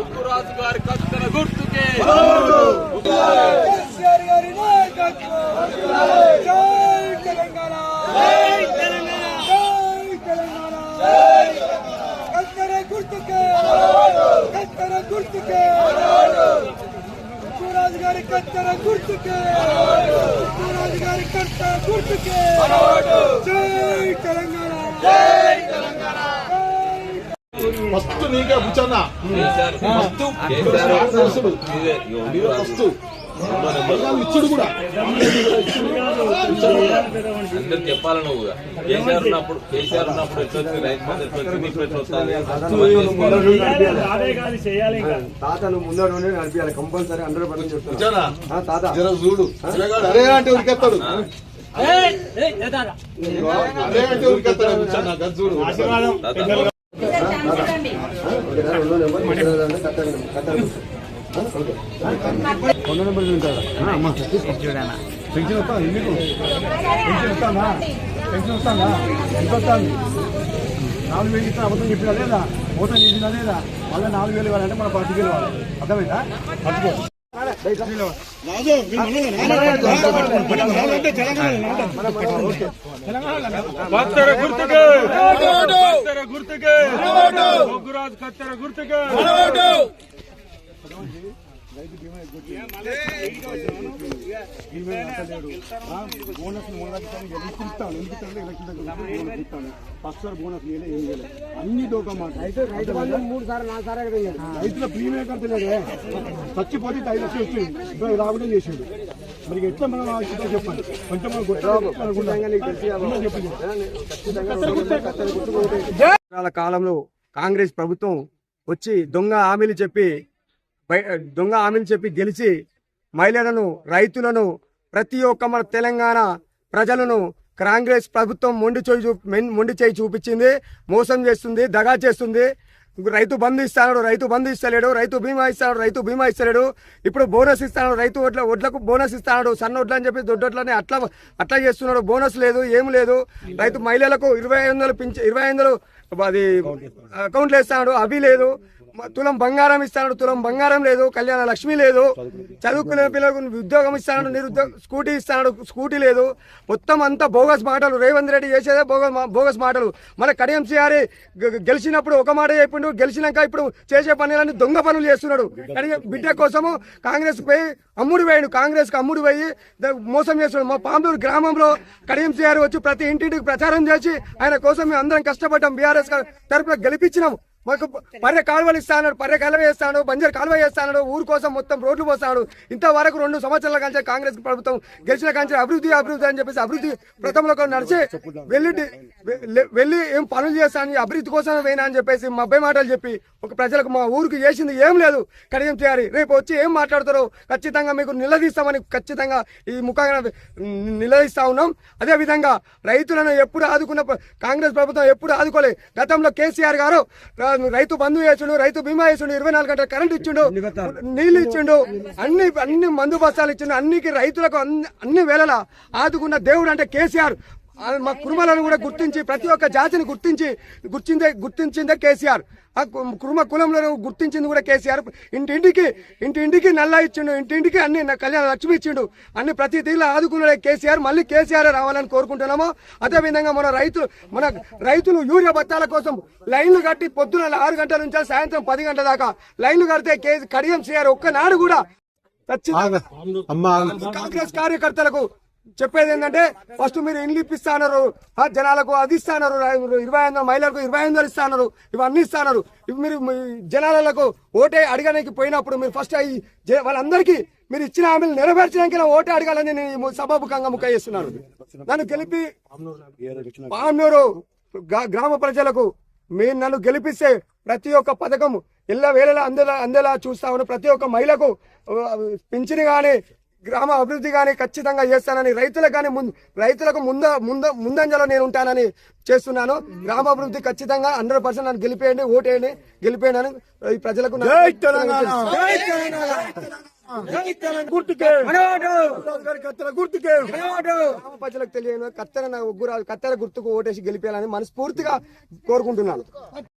ఉప్పురాజు గారి కత్తెర గుర్తుకే. కేసీఆర్ గారి నాయకత్వం గుర్తుకే కత్తెర గారి కత్తెర గుర్తుకే జై తెలంగాణ జై తెలంగాణ. ఫస్ట్ నీకే కేసీఆర్ ఫస్ట్ నర్సుడు ఫస్ట్ ఇచ్చుడు కూడా. అందరికి చెప్పాలి నువ్వు కూడా. కేసీఆర్ ఉన్నప్పుడు కేసీఆర్ ఉన్నప్పుడు ఎట్లా వచ్చింది? రైతు బంధు ఎట్లా వచ్చింది? ఇప్పుడు ఎట్లా వస్తుంది? తాత నువ్వు ముందర ఉండి నడిపించాలి కంపల్సరీ అందరూ పని చెప్తున్నా కూర్చోనా? ఆ, తాత. జర చూడు. అరే అంటే ఉరికెత్తాడు. అరే అంటే ఉరికెత్తాడు. చూడు? రెండో నెంబర్ మూడో నెంబర్ కట్టాలి పెన్షన్ వస్తుందా మీకు పెన్షన్ వస్తుందా పెన్షన్ వస్తుందా ఎంత నాలుగు వేలు ఇస్తే అబద్ధం చెప్పినా లేదా? మోసం చేసినా లేదా? మళ్ళీ నాలుగు వేలు ఇవ్వాలంటే మన పట్టుకెళ్ళి అర్థమైందా? పట్టుకో. కత్తెర గుర్తుకే. కత్తెర గుర్తుకే. ముగ్గురాజు రైతు బీమా బోనస్ ఫస్ట్ సార్ బోనస్ ఇవ్వలే, ఏం ఇవ్వలే. అన్ని దోకమాట మూడు సార్లు నాలుగు సార్లు రైతుల ప్రీమియం కడతలేదే చచ్చిపోతే ఐదు లక్షలు వచ్చింది ఇప్పుడు రావడం చేసిండు మరి ఎట్లా మనం ఆలోచిద్దాం చెప్పండి కొంచెం మనం గుర్తు- కాలంలో కాంగ్రెస్ ప్రభుత్వం వచ్చి దొంగ హామీలు చెప్పి దొంగ హామీలు చెప్పి గెలిచి మహిళలను రైతులను ప్రతి ఒక్క మన తెలంగాణ ప్రజలను కాంగ్రెస్ ప్రభుత్వం మొండి చేయి చూ మొండి చేయి చూపించింది మోసం చేస్తుంది దగా చేస్తుంది. రైతు బంధు ఇస్తాడు రైతు బంధు ఇస్తలేడు రైతు బీమా ఇస్తాడు రైతు బీమా ఇస్తలేడు. ఇప్పుడు బోనస్ ఇస్తాడు రైతు వడ్ల వడ్లకు బోనస్ ఇస్తాడు సన్న ఒడ్లు అని చెప్పి దొడ్డొడ్లని అట్లా అట్లా చేస్తున్నాడు. బోనస్ లేదు ఏం లేదు. రైతు మహిళలకు ఇరవై ఐదు వందలు పింఛ ఇరవై ఐదు వందలు అది అకౌంట్లు వేస్తాడు. అవి లేదు. తులం బంగారం ఇస్తాడు తులం బంగారం లేదు కళ్యాణ లక్ష్మి లేదు. చదువుకునే పిల్లలకు ఉద్యోగం ఇస్తాడు నిరుద్యోగ స్కూటీ ఇస్తాడు స్కూటీ లేదు. మొత్తం అంతా బోగస్ మాటలు. రేవంత్ రెడ్డి చేసేదే బోగస్ బోగస్ మాటలు. మన కడియం సిఆర్ఏ గెలిచినప్పుడు ఒక మాట చెప్పిండు గెలిచినాక ఇప్పుడు చేసే పనులన్నీ దొంగ పనులు చేస్తున్నాడు. బిడ్డ కోసము కాంగ్రెస్ పోయి అమ్ముడు వేయడు కాంగ్రెస్కి అమ్ముడు పోయి మోసం చేస్తున్నాడు. మా పాండూరు గ్రామంలో కడియం సిఆర్ వచ్చి ప్రతి ఇంటింటికి ప్రచారం చేసి ఆయన కోసం మేము అందరం కష్టపడ్డాం. బీఆర్ఎస్ తరఫున గెలిపించినాము. మాకు పర్రె కాలువలు ఇస్తాడు పర్రె కాలువ వేస్తాడు బంజర్ కాలువ వేస్తాడు ఊరు కోసం మొత్తం రోడ్లు పోస్తాడు. ఇంతవరకు రెండు సంవత్సరాల కంటే కాంగ్రెస్ ప్రభుత్వం గెలిచిన కంటే అభివృద్ధి అభివృద్ధి అని చెప్పేసి అభివృద్ధి ప్రథమలో నడిచి వెళ్ళి వెళ్ళి ఏం పనులు చేస్తాను అభివృద్ధి కోసం పోయినా అని చెప్పేసి మా అబ్బాయి మాటలు చెప్పి ఒక ప్రజలకు మా ఊరికి చేసింది ఏం లేదు. కడియం చేయాలి? రేపు వచ్చి ఏం మాట్లాడతారో ఖచ్చితంగా మీకు నిలదీస్తామని ఖచ్చితంగా ఈ ముఖంగా నిలదీస్తా ఉన్నాం. అదే విధంగా రైతులను ఎప్పుడు ఆదుకున్న కాంగ్రెస్ ప్రభుత్వం ఎప్పుడు ఆదుకోలేదు గతంలో కేసీఆర్ గారు రైతు బంధు చేసిండు రైతు బీమా చేసిండు ఇరవై నాలుగు గంటల కరెంట్ ఇచ్చిండు నీళ్ళు ఇచ్చిండు అన్ని అన్ని మందు బస్తాలు ఇచ్చిండు అన్నికి రైతులకు అన్ని వేళలా ఆదుకున్న దేవుడు అంటే కేసీఆర్. మా కుటుంబాలను కూడా గుర్తించి ప్రతి ఒక్క జాతిని గుర్తించి గుర్తిందే గుర్తించిందే కేసీఆర్. ఆ కు- కుటుంబ కులంలో గుర్తించింది కూడా కేసీఆర్. ఇంటింటికి ఇంటింటికి నల్ల ఇచ్చిండు ఇంటింటికి అన్ని కళ్యాణ లక్ష్మి ఇచ్చిండు. అన్ని ప్రతి తీరులో ఆదుకున్నాడే కేసీఆర్. మళ్ళీ కేసీఆర్ రావాలని కోరుకుంటున్నాము. అదే విధంగా మన రైతులు మన రైతులు యూరియా బత్తాల కోసం లైన్లు కట్టి పొద్దున ఆరు గంటల నుంచి సాయంత్రం పది గంటల దాకా లైన్లు కడితే కేసీ కడియం సీఆర్ ఒక్కనాడు కూడా కాంగ్రెస్ కార్యకర్తలకు చెప్పేది ఏంటంటే ఫస్ట్ మీరు ఇండ్లు ఇప్పిస్తాన్నారు ఆ జనాలకు అది ఇస్తాన్నారు ఇరవై ఐదు మహిళలకు ఇరవై ఐదు ఇస్తాన్నారు ఇవన్నీ ఇస్తాన్నారు ఇవి మీరు జనాలకు ఓటే అడగడానికి పోయినప్పుడు మీరు ఫస్ట్ అయ్యి వాళ్ళందరికీ మీరు ఇచ్చిన హామీలు నెరవేర్చడానికి ఓటే అడగాలని నేను సభాముఖంగా ముఖ చేస్తున్నాను. నన్ను గెలిపి పామూరు గ్రామ ప్రజలకు మీరు నన్ను గెలిపిస్తే ప్రతి ఒక్క పథకం ఎల్ల వేళలా అందేలా అందేలా చూస్తామని ప్రతి ఒక్క మహిళకు ఆ, పింఛని కానీ గ్రామ అభివృద్ధి కానీ ఖచ్చితంగా చేస్తానని రైతులకు కానీ ముందు రైతులకు ముంద ముంద ముందంజలో నేను ఉంటానని చేస్తున్నాను. గ్రామ అభివృద్ధి ఖచ్చితంగా హండ్రెడ్ పర్సెంట్ నన్ను గెలిపేయండి ఓటేయండి గెలిపేయండి అని ఈ ప్రజలకు నా- గుర్తుకే! కత్తెర గుర్తుకే! గ్రామ ప్రజలకు తెలియని కత్తెర నా ఉగ్గురాలు కత్తెర గుర్తుకు ఓటేసి గెలిపేయాలని మనస్ఫూర్తిగా కోరుకుంటున్నాను.